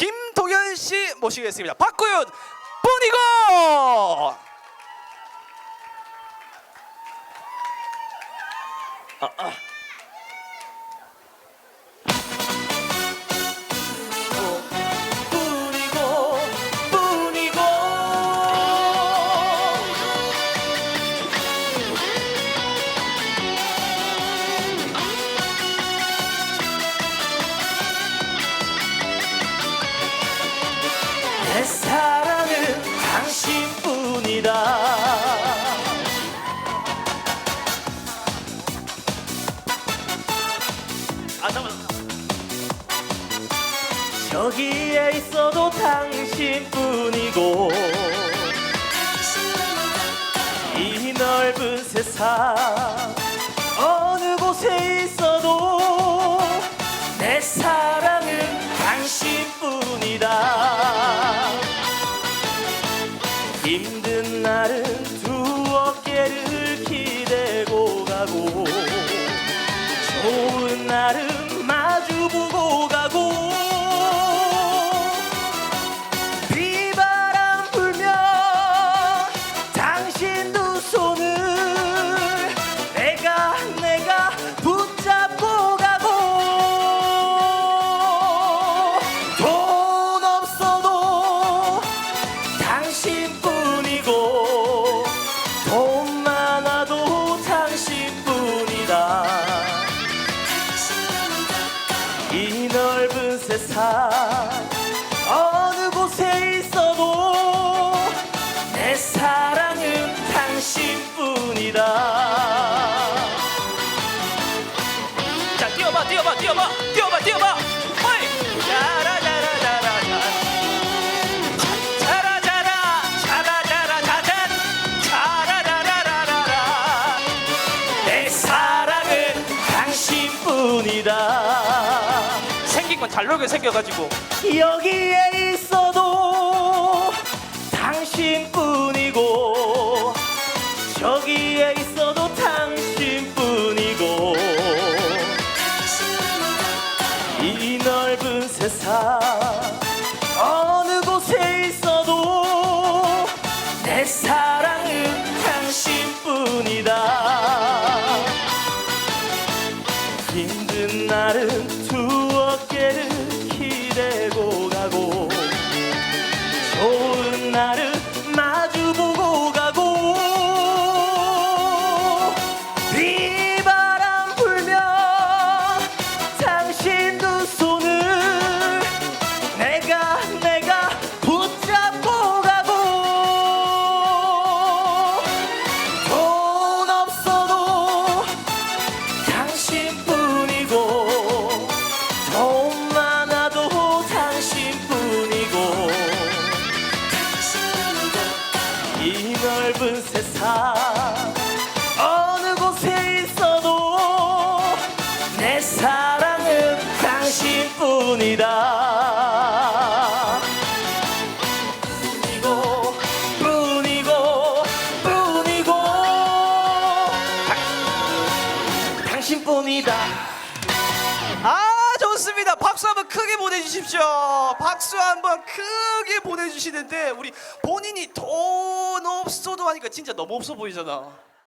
김동현 씨 모시겠습니다. 박구윤 뿐이고. 뿐이 내 사랑은 당신뿐이다. 아 잠깐만. 저기에 있어도 당신뿐이고 이 넓은 세상 어느 곳에 있어도 내 사랑은 당신뿐이다 넓은 세상 어느 곳에 있어도 내 사랑은 당신뿐이다. 자 뛰어봐 뛰어봐 뛰어봐 뛰어봐 뛰어봐. 내 사랑은 당신뿐이다 생긴 건 잘 놀게 생겨가지고. 여기에 있어도 당신뿐이고 저기에 있어도 당신뿐이고 이 넓은 세상 어느 곳에 있어도 내 사랑은 당신뿐이다. 힘든 날은 두어 깨를 기대고 넓은 세상. 어느 곳에 있어도 내 사랑은 당신뿐이다. 뿐이고 뿐이고 뿐이고. 당- 당신뿐이다. 아 좋습니다. 박수 한번 크게 보내주십시오. 박수 한번 크게 보내주시는데 우리 본인이 돈 없어도 하니까 진짜 너무 없어 보이잖아